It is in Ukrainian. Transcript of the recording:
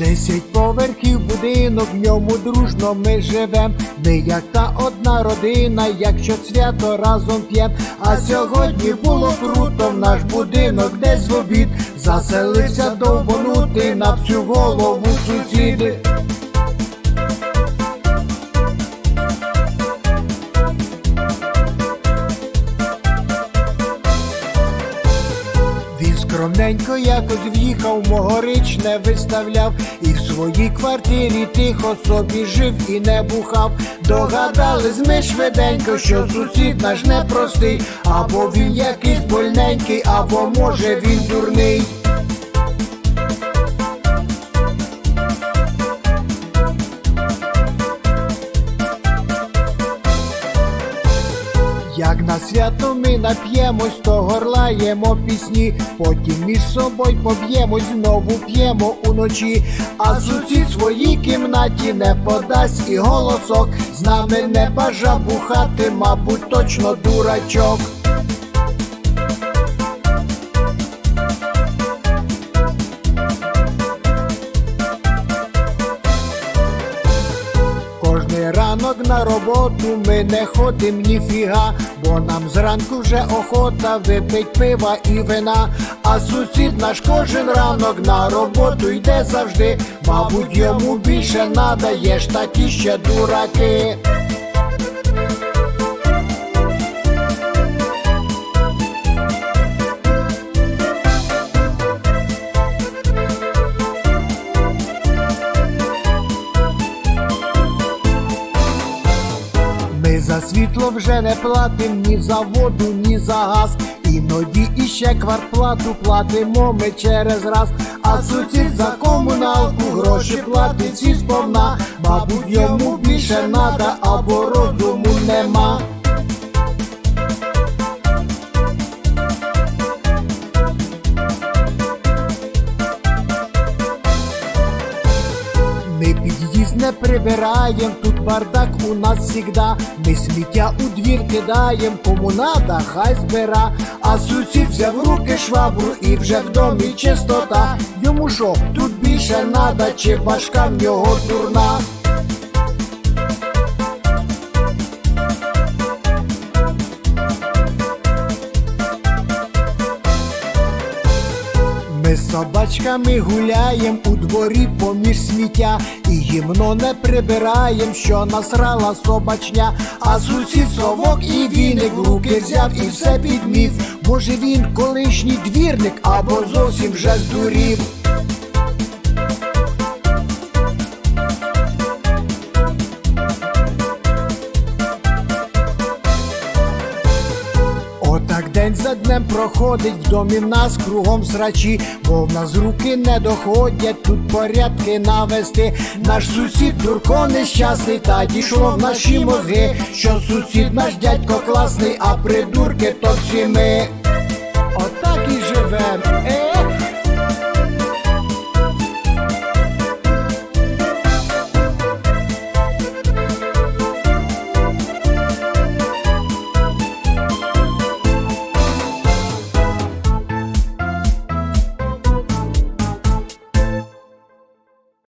Десять поверхів будинок, в ньому дружно ми живем. Ми як та одна родина, якщо свято разом п'єм. А сьогодні було круто в наш будинок, десь в обід. Заселився довбонути на всю голову сусіди. Скромненько якось в'їхав, могорич не виставляв, і в своїй квартирі тихо собі жив і не бухав. Догадались ми швиденько, що сусід наш непростий, або він якийсь больненький, або може він дурний. Як на свято ми нап'ємось, то горлаємо пісні, потім між собою поб'ємось, знову п'ємо уночі, а сусід своїй кімнаті не подасть і голосок, з нами не бажа бухати, мабуть, точно дурачок. Ранок на роботу ми не ходим ніфіга, бо нам зранку вже охота випить пива і вина. А сусід наш кожен ранок на роботу йде завжди. Мабуть, йому більше надаєш такі ще дураки. Вже не платим ні за воду, ні за газ. Іноді іще квартплату платимо ми через раз. А сусід за комуналку гроші платить всі сповна. Мабуть, йому більше надо або розуму нема. Під'їзд не прибираєм, тут бардак у нас всігда. Ми сміття у двір кидаєм, кому надо, хай збира. А сусід взяв в руки швабру і вже в домі чистота. Йому що, тут більше надо, чи башка в нього дурна. Ми з собачками гуляєм у дворі поміж сміття, і гімно не прибираєм, що насрала собачня. А сусід совок і віник в руки взяв і все підмів. Може він колишній двірник або зовсім вже здурів. День за днем проходить, в домі в нас кругом срачі, бо в нас руки не доходять, тут порядки навести. Наш сусід дурко нещасний, та дійшло в наші мозги, що сусід наш дядько класний, а придурки то всі ми.